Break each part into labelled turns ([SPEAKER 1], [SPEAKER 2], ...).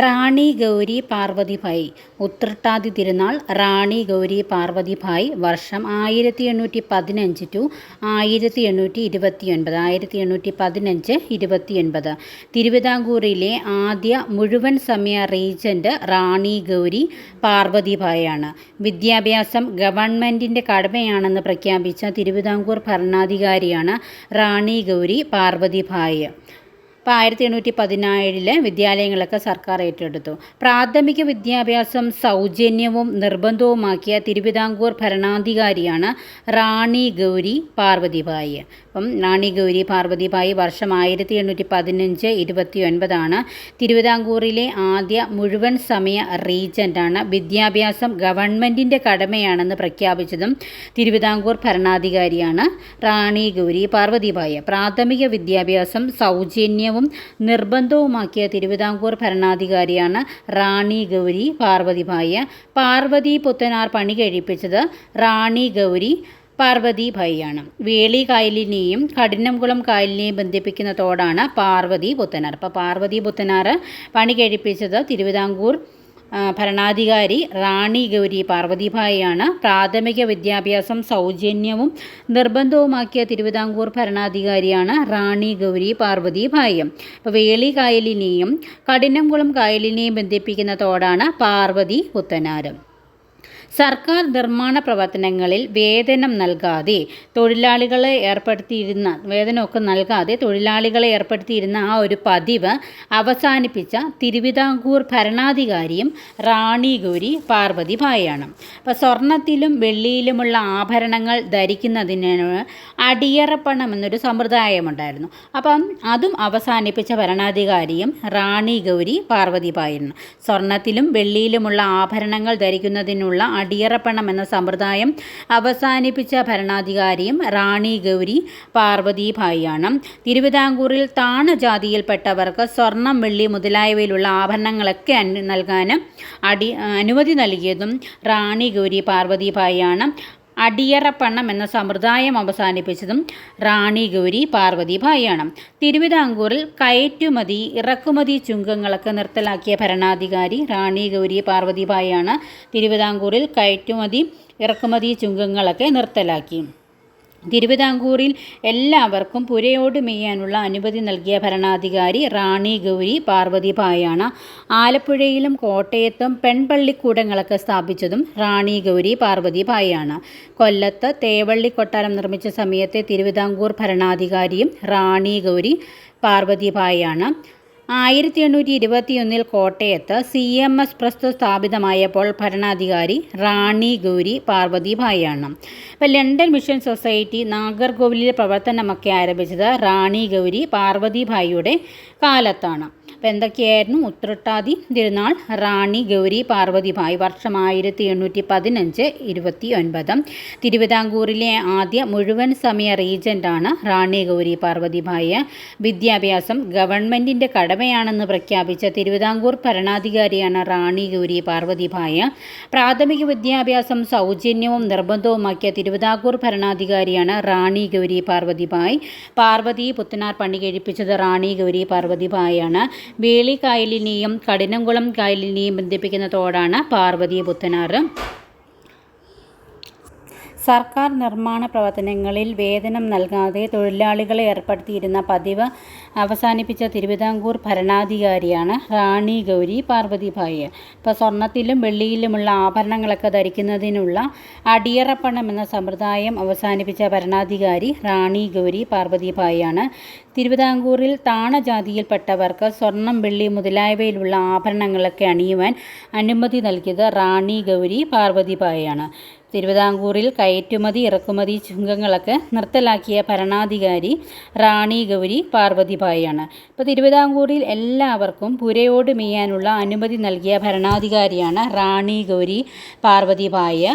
[SPEAKER 1] റാണി ഗൗരി പാർവതിഭായ് ഉത്രട്ടാതി തിരുനാൾ റാണി ഗൗരി പാർവതിഭായ് വർഷം ആയിരത്തി എണ്ണൂറ്റി പതിനഞ്ച് ടു ആയിരത്തി എണ്ണൂറ്റി ഇരുപത്തി ഒൻപത് ആയിരത്തി എണ്ണൂറ്റി പതിനഞ്ച് ഇരുപത്തി ഒൻപത് തിരുവിതാംകൂറിലെ ആദ്യ മുഴുവൻ സമയ റീജന്റ് റാണി ഗൗരി പാർവതിഭായാണ് വിദ്യാഭ്യാസം ഗവൺമെന്റിന്റെ കടമയാണെന്ന് പ്രഖ്യാപിച്ച തിരുവിതാംകൂർ ഭരണാധികാരിയാണ് റാണി ഗൗരി പാർവതിഭായ് ഇപ്പോൾ ആയിരത്തി എണ്ണൂറ്റി പതിനേഴിൽ വിദ്യാലയങ്ങളൊക്കെ സർക്കാർ ഏറ്റെടുത്തു. പ്രാഥമിക വിദ്യാഭ്യാസം സൗജന്യവും നിർബന്ധവുമാക്കിയ തിരുവിതാംകൂർ ഭരണാധികാരിയാണ് റാണി ഗൗരി പാർവതിഭായി അപ്പം റാണി ഗൗരി പാർവതിഭായി വർഷം ആയിരത്തി എണ്ണൂറ്റി പതിനഞ്ച് ഇരുപത്തി ഒൻപതാണ് തിരുവിതാംകൂറിലെ ആദ്യ മുഴുവൻ സമയ റീജന്റാണ് വിദ്യാഭ്യാസം ഗവൺമെന്റിന്റെ കടമയാണെന്ന് പ്രഖ്യാപിച്ചതും തിരുവിതാംകൂർ ഭരണാധികാരിയാണ് റാണി ഗൗരി പാർവതിഭായി പ്രാഥമിക വിദ്യാഭ്യാസം സൗജന്യവും നിർബന്ധവുമാക്കിയ തിരുവിതാംകൂർ ഭരണാധികാരിയാണ് റാണി ഗൗരി പാർവതിഭായി. പാർവതി പുത്തനാർ പണി കഴിപ്പിച്ചത് റാണി ഗൗരി പാർവതി ഭായിയാണ് വേളി കായലിനെയും കഠിനംകുളം കായലിനെയും ബന്ധിപ്പിക്കുന്ന തോടാണ് പാർവതി പുത്തനാർ. അപ്പോൾ പാർവതി പുത്തനാർ പണി കഴിപ്പിച്ചത് തിരുവിതാംകൂർ ഭരണാധികാരി റാണി ഗൗരി പാർവതിഭായിയാണ് പ്രാഥമിക വിദ്യാഭ്യാസം സൗജന്യവും നിർബന്ധവുമാക്കിയ തിരുവിതാംകൂർ ഭരണാധികാരിയാണ് റാണി ഗൗരി പാർവതിഭായി. അപ്പോൾ വേളി കായലിനെയും കഠിനംകുളം കായലിനെയും ബന്ധിപ്പിക്കുന്ന തോടാണ് പാർവതി പുത്തനാരം. സർക്കാർ നിർമ്മാണ പ്രവർത്തനങ്ങളിൽ വേതനം നൽകാതെ തൊഴിലാളികളെ ഏർപ്പെടുത്തിയിരുന്ന വേതനമൊക്കെ നൽകാതെ തൊഴിലാളികളെ ഏർപ്പെടുത്തിയിരുന്ന ആ ഒരു പതിവ് അവസാനിപ്പിച്ച തിരുവിതാംകൂർ ഭരണാധികാരിയും റാണി ഗൗരി പാർവതി ഭായാണ് അപ്പോൾ സ്വർണത്തിലും വെള്ളിയിലുമുള്ള ആഭരണങ്ങൾ ധരിക്കുന്നതിന് അടിയറപ്പണം എന്നൊരു സമ്പ്രദായമുണ്ടായിരുന്നു. അപ്പം അതും അവസാനിപ്പിച്ച ഭരണാധികാരിയും റാണി ഗൗരി പാർവതി ഭായാണ് സ്വർണത്തിലും വെള്ളിയിലുമുള്ള ആഭരണങ്ങൾ ധരിക്കുന്നതിനുള്ള അടിയറപ്പണം എന്ന സമ്പ്രദായം അവസാനിപ്പിച്ച ഭരണാധികാരിയും റാണി ഗൗരി പാർവതിഭായിയാണ്. തിരുവിതാംകൂറിൽ താണജാതിയിൽപ്പെട്ടവർക്ക് സ്വർണം വെള്ളി മുതലായവയിലുള്ള ആഭരണങ്ങളൊക്കെ നൽകാൻ അടി അനുമതി നൽകിയതും റാണി ഗൗരി പാർവതിഭായിയാണ്. അടിയറപ്പണം എന്ന സമ്പ്രദായം അവസാനിപ്പിച്ചതും റാണി ഗൗരി പാർവതിഭായിയാണ് തിരുവിതാംകൂറിൽ കയറ്റുമതി ഇറക്കുമതി ചുങ്കങ്ങളൊക്കെ നിർത്തലാക്കിയ ഭരണാധികാരി റാണി ഗൗരി പാർവതിഭായിയാണ് തിരുവിതാംകൂറിൽ കയറ്റുമതി ഇറക്കുമതി ചുങ്കങ്ങളൊക്കെ നിർത്തലാക്കി. തിരുവിതാംകൂറിൽ എല്ലാവർക്കും പുരയോട് മെയ്യാനുള്ള അനുമതി നൽകിയ ഭരണാധികാരി റാണി ഗൗരി പാർവതിഭായാണ് ആലപ്പുഴയിലും കോട്ടയത്തും പെൺപള്ളിക്കൂടങ്ങളൊക്കെ സ്ഥാപിച്ചതും റാണി ഗൗരി പാർവതിഭായാണ് കൊല്ലത്ത് തേവള്ളി കൊട്ടാരം നിർമ്മിച്ച സമയത്തെ തിരുവിതാംകൂർ ഭരണാധികാരിയും റാണി ഗൗരി പാർവതിഭായാണ് ആയിരത്തി എണ്ണൂറ്റി ഇരുപത്തിയൊന്നിൽ കോട്ടയത്ത് സി എം എസ് പ്രസ്തു സ്ഥാപിതമായപ്പോൾ ഭരണാധികാരി റാണി ഗൗരി പാർവതിഭായാണ് അപ്പോൾ ലണ്ടൻ മിഷൻ സൊസൈറ്റി നാഗർകോവിലിലെ പ്രവർത്തനമൊക്കെ ആരംഭിച്ചത് റാണി ഗൗരി പാർവതിഭായിയുടെ കാലത്താണ്. അപ്പോൾ എന്തൊക്കെയായിരുന്നു? ഉത്രട്ടാതി തിരുനാൾ റാണി ഗൗരി പാർവതിഭായ് വർഷം ആയിരത്തി എണ്ണൂറ്റി പതിനഞ്ച് ഇരുപത്തി ഒൻപത് തിരുവിതാംകൂറിലെ ആദ്യ മുഴുവൻ സമയ റീജന്റാണ് റാണി ഗൗരി പാർവതിഭായ് വിദ്യാഭ്യാസം ഗവൺമെന്റിന്റെ കടമയാണെന്ന് പ്രഖ്യാപിച്ച തിരുവിതാംകൂർ ഭരണാധികാരിയാണ് റാണി ഗൗരി പാർവതിഭായ് പ്രാഥമിക വിദ്യാഭ്യാസം സൗജന്യവും നിർബന്ധവുമാക്കിയ തിരുവിതാംകൂർ ഭരണാധികാരിയാണ് റാണി ഗൗരി പാർവതിഭായ് പാർവതി പുത്തനാർ പണി കഴിപ്പിച്ചത് റാണി ഗൗരി പാർവതിഭായാണ് വേളി കായലിനെയും കഠിനംകുളം കായലിനെയും ബന്ധിപ്പിക്കുന്ന തോടാണ് പാർവതി പുത്തനാറ് സർക്കാർ നിർമ്മാണ പ്രവർത്തനങ്ങളിൽ വേതനം നൽകാതെ തൊഴിലാളികളെ ഏർപ്പെടുത്തിയിരുന്ന പതിവ് അവസാനിപ്പിച്ച തിരുവിതാംകൂർ ഭരണാധികാരിയാണ് റാണി ഗൗരി പാർവതിഭായി. ഇപ്പോൾ സ്വർണത്തിലും വെള്ളിയിലുമുള്ള ആഭരണങ്ങളൊക്കെ ധരിക്കുന്നതിനുള്ള അടിയറപ്പണം എന്ന സമ്പ്രദായം അവസാനിപ്പിച്ച ഭരണാധികാരി റാണി ഗൗരി പാർവതിഭായാണ് തിരുവിതാംകൂറിൽ താണജാതിയിൽപ്പെട്ടവർക്ക് സ്വർണം വെള്ളി മുതലായവയിലുള്ള ആഭരണങ്ങളൊക്കെ അണിയുവാൻ അനുമതി നൽകിയത് റാണി ഗൗരി പാർവതിഭായിയാണ്. തിരുവിതാംകൂറിൽ കയറ്റുമതി ഇറക്കുമതി ചുങ്കങ്ങളൊക്കെ നിർത്തലാക്കിയ ഭരണാധികാരി റാണി ഗൗരി പാർവതിഭായിയാണ്. ഇപ്പോൾ തിരുവിതാംകൂറിൽ എല്ലാവർക്കും പുരയോട് മെയ്യാനുള്ള അനുമതി നൽകിയ ഭരണാധികാരിയാണ് റാണി ഗൗരി പാർവതിഭായ്.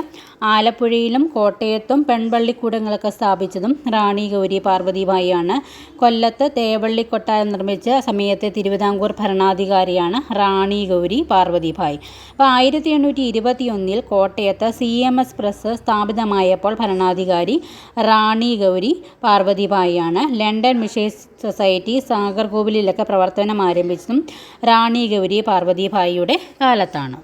[SPEAKER 1] ആലപ്പുഴയിലും കോട്ടയത്തും പെൺപള്ളിക്കൂടങ്ങളൊക്കെ സ്ഥാപിച്ചതും റാണി ഗൗരി പാർവതിബായിയാണ് കൊല്ലത്ത് തേവള്ളി കൊട്ടാരം നിർമ്മിച്ച സമയത്തെ തിരുവിതാംകൂർ ഭരണാധികാരിയാണ് റാണി ഗൗരി പാർവതിഭായ്. അപ്പോൾ ആയിരത്തി എണ്ണൂറ്റി ഇരുപത്തി ഒന്നിൽ കോട്ടയത്ത് സി എം എസ് പ്രസ് സ്ഥാപിതമായപ്പോൾ ഭരണാധികാരി റാണി ഗൗരി പാർവതിബായിയാണ് ലണ്ടൻ മിഷൻ സൊസൈറ്റി സാഗർകോവിലൊക്കെ പ്രവർത്തനം ആരംഭിച്ചതും റാണി ഗൗരി പാർവതിഭായിയുടെ കാലത്താണ്.